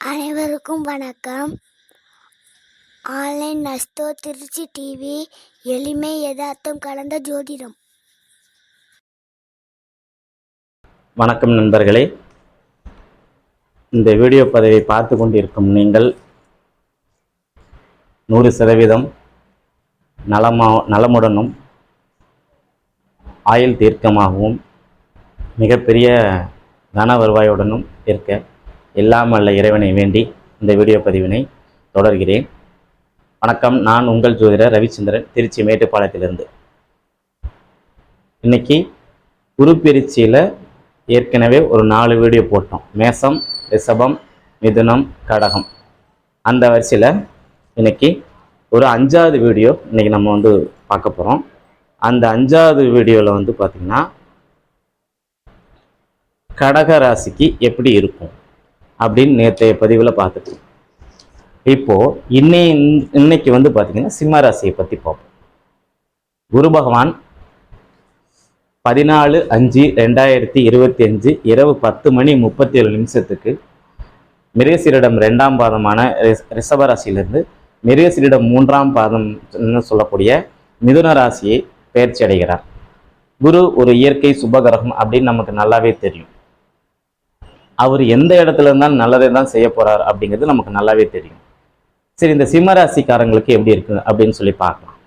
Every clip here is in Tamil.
அனைவருக்கும் வணக்கம். ஆன்லைன் நஸ்தோ திருச்சி டிவி எளிமை யதார்த்தம் கலந்த ஜோதிடம். வணக்கம் நண்பர்களே. இந்த வீடியோ பதிவை பார்த்து கொண்டிருக்கும் நீங்கள் நூறு சதவீதம் நலமா நலமுடனும் ஆயுள் தீர்க்கமாகவும் மிகப்பெரிய தன வருவாயுடனும் இருக்க எல்லாம் அல்ல இறைவனை வேண்டி இந்த வீடியோ பதிவினை தொடர்கிறேன். வணக்கம் நான் உங்கள் ஜோதிடர் ரவிச்சந்திரன் திருச்சி மேட்டுப்பாளையத்திலிருந்து. இன்னைக்கு குரு பிரிச்சியில் ஏற்கனவே ஒரு நாலு வீடியோ போட்டோம். மேசம் ரிஷபம் மிதுனம் கடகம். அந்த வரிசையில் இன்னைக்கு ஒரு அஞ்சாவது வீடியோ இன்னைக்கு நம்ம வந்து பார்க்க போகிறோம் அந்த அஞ்சாவது வீடியோவில் வந்து பார்த்திங்கன்னா கடக ராசிக்கு எப்படி இருக்கும்? அப்படின்னு நேற்றைய பதிவில் பார்த்துட்டு இப்போது இன்னை இன்னைக்கு வந்து பார்த்திங்கன்னா சிம்ம ராசியை பற்றி பார்ப்போம். குரு பகவான் பதினாலு அஞ்சு ரெண்டாயிரத்தி இருபத்தி அஞ்சு இரவு பத்து மணி முப்பத்தி ஏழு நிமிஷத்துக்கு மிருகசீரிடம் ரெண்டாம் பாதமான ரிஷபராசியிலிருந்து ரிஷப மிருகசீரிடம் மூன்றாம் பாதம்னு சொல்லக்கூடிய மிதுன ராசியை பெயர்ச்சி அடைகிறார். குரு ஒரு இயற்கை சுபகிரகம் அப்படின்னு நமக்கு நல்லாவே தெரியும். அவர் எந்த இடத்துல இருந்தாலும் நல்லதை தான் செய்ய போகிறார் அப்படிங்கிறது நமக்கு நல்லாவே தெரியும். சரி இந்த சிம்மராசிக்காரங்களுக்கு எப்படி இருக்கு அப்படின்னு சொல்லி பார்க்கலாம்.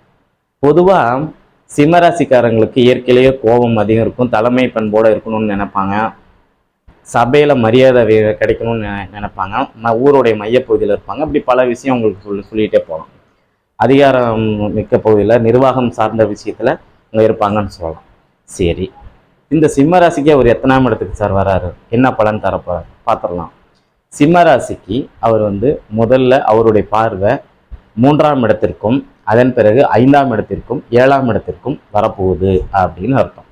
பொதுவாக சிம்மராசிக்காரங்களுக்கு இயற்கையிலேயே கோபம் அதிகம் இருக்கும் தலைமை பண்போடு இருக்கணும்னு நினைப்பாங்க. சபையில் மரியாதை கிடைக்கணும்னு நினைப்பாங்க. ஊருடைய மையப்பகுதியில் இருப்பாங்க. இப்படி பல விஷயம் உங்களுக்கு சொல்லி சொல்லிகிட்டே போகலாம். அதிகாரம் மிக்க பகுதியில் நிர்வாகம் சார்ந்த விஷயத்தில் அங்கே இருப்பாங்கன்னு சொல்லலாம். சரி. இந்த சிம்ம ராசிக்கு அவர் எத்தனாம் இடத்துக்கு சார் வராரு? என்ன பலன் தரப்போறார் பார்த்துடலாம் சிம்ம ராசிக்கு அவர் வந்து முதல்ல அவருடைய பார்வை மூன்றாம் இடத்திற்கும் அதன் பிறகு ஐந்தாம் இடத்திற்கும் ஏழாம் இடத்திற்கும் வரப்போகுது அப்படின்னு அர்த்தம்.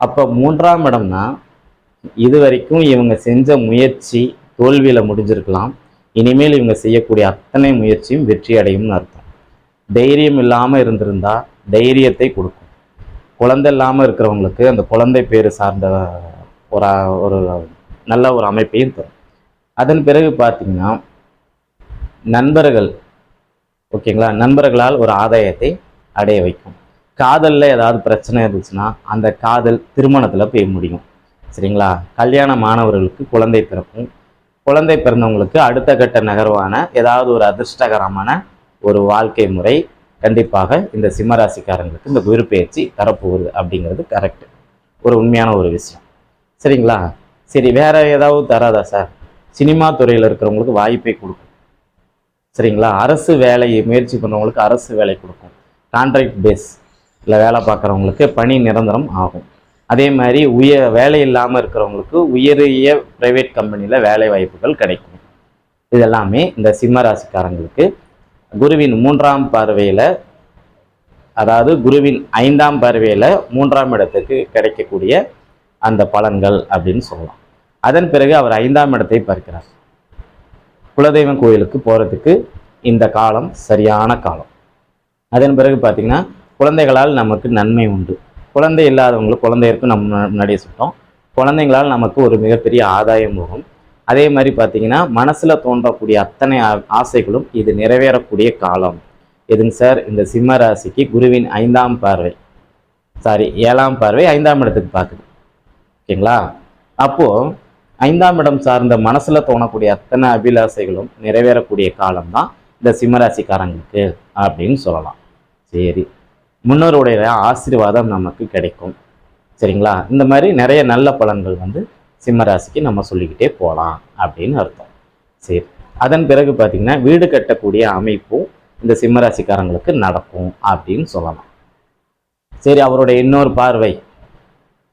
அப்போ மூன்றாம் இடம்னா இது வரைக்கும் இவங்க செஞ்ச முயற்சி தோல்வியில் முடிஞ்சிருக்கலாம். இனிமேல் இவங்க செய்யக்கூடிய அத்தனை முயற்சியும் வெற்றி அடையும்னு அர்த்தம். தைரியம் இல்லாமல் இருந்திருந்தா தைரியத்தை கொடுக்கும். குழந்தை இல்லாமல் இருக்கிறவங்களுக்கு அந்த குழந்தை பேர் சார்ந்த ஒரு ஒரு நல்ல ஒரு அமைப்பையும் தரும். அதன் பிறகு பார்த்திங்கன்னா நண்பர்கள் ஓகேங்களா? நண்பர்களால் ஒரு ஆதாயத்தை அடைய வைக்கும். காதலில் ஏதாவது பிரச்சனை இருந்துச்சுன்னா அந்த காதல் திருமணத்தில் போய் முடியும். சரிங்களா? கல்யாண மாணவர்களுக்கு குழந்தை பிறக்கும். குழந்தை பிறந்தவங்களுக்கு அடுத்த கட்ட நகர்வான ஏதாவது ஒரு அதிர்ஷ்டகரமான ஒரு வாழ்க்கை முறை கண்டிப்பாக இந்த சிம்மராசிக்காரங்களுக்கு இந்த குரு பயிற்சி தரப்போகுது அப்படிங்கிறது கரெக்ட் ஒரு உண்மையான ஒரு விஷயம். சரிங்களா? சரி வேற ஏதாவது தராதா சார்? சினிமா துறையில் இருக்கிறவங்களுக்கு வாய்ப்பை கொடுக்கும். சரிங்களா? அரசு வேலையை முயற்சி பண்ணுறவங்களுக்கு அரசு வேலை கொடுக்கும். கான்ட்ராக்ட் பேஸ் இல்லை வேலை பார்க்குறவங்களுக்கு பணி நிரந்தரம் ஆகும். அதே மாதிரி உய வேலை இல்லாமல் இருக்கிறவங்களுக்கு உயரிய ப்ரைவேட் கம்பெனியில் வேலை வாய்ப்புகள் கிடைக்கும். இதெல்லாமே இந்த சிம்ம ராசிக்காரங்களுக்கு குருவின் மூன்றாம் பார்வையில் அதாவது குருவின் ஐந்தாம் பார்வையில் மூன்றாம் இடத்துக்கு கிடைக்கக்கூடிய அந்த பலன்கள் அப்படின்னு சொல்லலாம். அதன் பிறகு அவர் ஐந்தாம் இடத்தை பார்க்கிறார். குலதெய்வம் கோயிலுக்கு போகிறதுக்கு இந்த காலம் சரியான காலம். அதன் பிறகு பார்த்திங்கன்னா குழந்தைகளால் நமக்கு நன்மை உண்டு. குழந்தை இல்லாதவங்களுக்கு குழந்தையருக்கு நம்ம முன்னாடியே சொல்லிட்டோம். குழந்தைங்களால் நமக்கு ஒரு மிகப்பெரிய ஆதாயம் வரும். அதே மாதிரி பார்த்தீங்கன்னா மனசில் தோன்றக்கூடிய அத்தனை ஆ- ஆசைகளும் இது நிறைவேறக்கூடிய காலம். எதுங்க சார்? இந்த சிம்ம ராசிக்கு குருவின் ஐந்தாம் பார்வை. சாரி ஏழாம் பார்வை ஐந்தாம் இடத்துக்கு பார்க்குது. ஓகேங்களா? அப்போது ஐந்தாம் இடம் சார்ந்த மனசில் தோணக்கூடிய அத்தனை அபிலாசைகளும் நிறைவேறக்கூடிய காலம் தான் இந்த சிம்மராசிக்காரங்களுக்கு அப்படின்னு சொல்லலாம். சரி. முன்னோருடைய ஆசீர்வாதம் நமக்கு கிடைக்கும். சரிங்களா? இந்த மாதிரி நிறைய நல்ல பலன்கள் வந்து சிம்மராசிக்கு நம்ம சொல்லிக்கிட்டே போகலாம் அப்படின்னு அர்த்தம். சரி அதன் பிறகு பார்த்தீங்கன்னா வீடு கட்டக்கூடிய அமைப்பும் இந்த சிம்மராசிக்காரங்களுக்கு நடக்கும் அப்படின்னு சொல்லலாம். சரி அவருடைய இன்னொரு பார்வை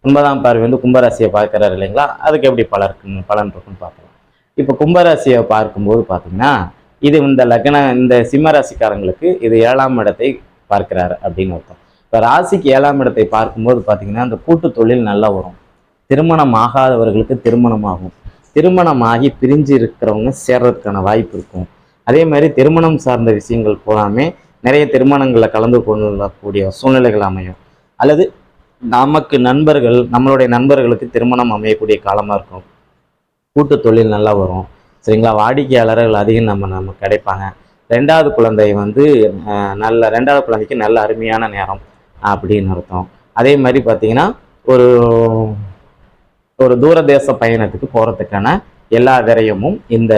ஒன்பதாம் பார்வை வந்து கும்பராசியை பார்க்குறாரு இல்லைங்களா? அதுக்கு எப்படி பலன் இருக்குன்னு பலன் இருக்குன்னு பார்க்கலாம். இப்போ கும்பராசியை பார்க்கும்போது பார்த்தீங்கன்னா இது இந்த லக்ன இந்த சிம்மராசிக்காரங்களுக்கு இது ஏழாம் இடத்தை பார்க்கிறாரு அப்படின்னு அர்த்தம். இப்போ ராசிக்கு ஏழாம் இடத்தை பார்க்கும்போது பார்த்தீங்கன்னா அந்த கூட்டு தொழில் நல்லா வரும். திருமணம் ஆகாதவர்களுக்கு திருமணம் ஆகும் திருமணமாகி பிரிஞ்சு இருக்கிறவங்க சேர்றதுக்கான வாய்ப்பு இருக்கும். அதே மாதிரி திருமணம் சார்ந்த விஷயங்கள் போலாமே. நிறைய திருமணங்களில் கலந்து கொள்ளக்கூடிய சூழ்நிலைகள் அமையும். அல்லது நமக்கு நண்பர்கள் நம்மளுடைய நண்பர்களுக்கு திருமணம் அமையக்கூடிய காலமாக இருக்கும். கூட்டு தொழில் நல்லா வரும். சரிங்களா? வாடிக்கையாளர்கள் அதிகம் நம்ம நமக்கு கிடைப்பாங்க. ரெண்டாவது குழந்தை வந்து நல்ல ரெண்டாவது குழந்தைக்கு நல்ல அருமையான நேரம் அப்படின்னு அர்த்தம். அதே மாதிரி பார்த்தீங்கன்னா ஒரு ஒரு தூரதேச பயணத்துக்கு போகிறதுக்கான எல்லா விரயமும் இந்த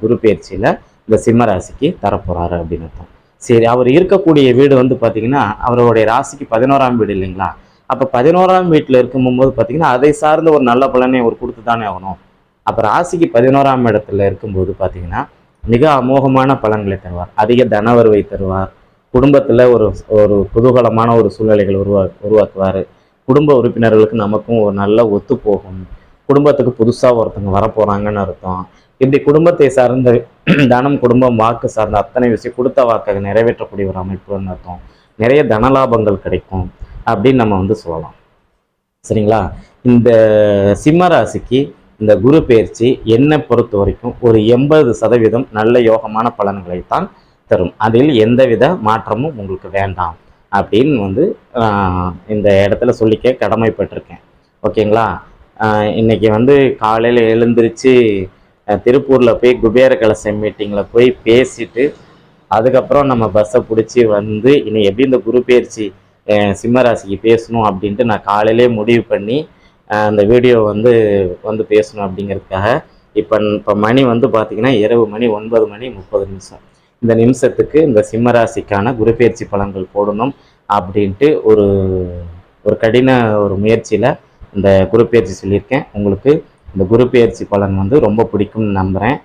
குரு பயிற்சியில் இந்த சிம்ம ராசிக்கு தரப்போகிறாரு அப்படின்னு அர்த்தம். சரி அவர் இருக்கக்கூடிய வீடு வந்து பார்த்தீங்கன்னா அவருடைய ராசிக்கு பதினோராம் வீடு இல்லைங்களா? அப்போ பதினோராம் வீட்டில் இருக்கும்போது பார்த்தீங்கன்னா அதை சார்ந்த ஒரு நல்ல பலனை அவர் கொடுத்து தானே ஆகணும். அப்போ ராசிக்கு பதினோராம் இடத்துல இருக்கும்போது பார்த்தீங்கன்னா மிக அமோகமான பலன்களை தருவார். அதிக தனவரவை தருவார். குடும்பத்தில் ஒரு ஒரு குதூகலமான ஒரு சூழ்நிலைகள் உருவா உருவாக்குவார். குடும்ப உறுப்பினர்களுக்கு நமக்கும் ஒரு நல்ல ஒத்து போகும். குடும்பத்துக்கு புதுசாக ஒருத்தவங்க வரப்போகிறாங்கன்னு அர்த்தம். இப்படி குடும்பத்தை சார்ந்த தனம் குடும்பம் வாக்கு சார்ந்த அத்தனை விஷயம் கொடுத்த வாக்கை நிறைவேற்றக்கூடிய ஒரு அமைப்புன்னு அர்த்தம். நிறைய தனலாபங்கள் கிடைக்கும் அப்படின்னு நம்ம வந்து சொல்லலாம். சரிங்களா? இந்த சிம்ம ராசிக்கு இந்த குரு பயிற்சி என்னை பொறுத்த வரைக்கும் ஒரு எண்பது சதவீதம் நல்ல யோகமான பலன்களை தான் தரும். அதில் எந்தவித மாற்றமும் உங்களுக்கு வேண்டாம். அப்படின்னு வந்து இந்த இடத்துல சொல்லிக்க கடமைப்பட்டிருக்கேன். ஓகேங்களா? இன்றைக்கி இன்னைக்கு வந்து காலையில் எழுந்திரிச்சு திருப்பூரில் போய் குபேர கலசம் மீட்டிங்கில் போய் பேசிட்டு அதுக்கப்புறம் நம்ம பஸ்ஸை பிடிச்சி வந்து இனி எப்படி இந்த குரு பயிற்சி சிம்மராசிக்கு பேசணும் அப்படின்ட்டு நான் காலையிலே முடிவு பண்ணி அந்த வீடியோ வந்து வந்து பேசணும் அப்படிங்கிறதுக்காக இப்போ இப்போ மணி வந்து பார்த்தீங்கன்னா இரவு மணி ஒன்பது மணி முப்பது நிமிஷம். இந்த நிமிஷத்துக்கு இந்த சிம்மராசிக்கான குரு பயிற்சி பலன்கள் போடணும் அப்படின்ட்டு ஒரு ஒரு கடின ஒரு முயற்சியில் இந்த குரு பயிற்சி சொல்லியிருக்கேன். உங்களுக்கு இந்த குரு பயிற்சி பலன் வந்து ரொம்ப பிடிக்கும்னு நம்புகிறேன்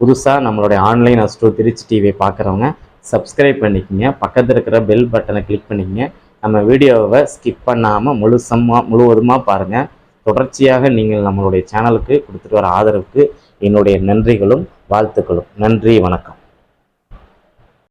புதுசாக நம்மளுடைய ஆன்லைன் அஸ்ட்ரோ திருச்சி டிவியை பார்க்குறவங்க சப்ஸ்கிரைப் பண்ணிக்கோங்க. பக்கத்தில் இருக்கிற பெல் பட்டனை கிளிக் பண்ணிக்கங்க. நம்ம வீடியோவை ஸ்கிப் பண்ணாமல் முழுசமாக முழுவதுமாக பாருங்கள் தொடர்ச்சியாக நீங்கள் நம்மளுடைய சேனலுக்கு கொடுத்துட்டு வர ஆதரவுக்கு என்னுடைய நன்றிகளும் வாழ்த்துக்களும். நன்றி வணக்கம்.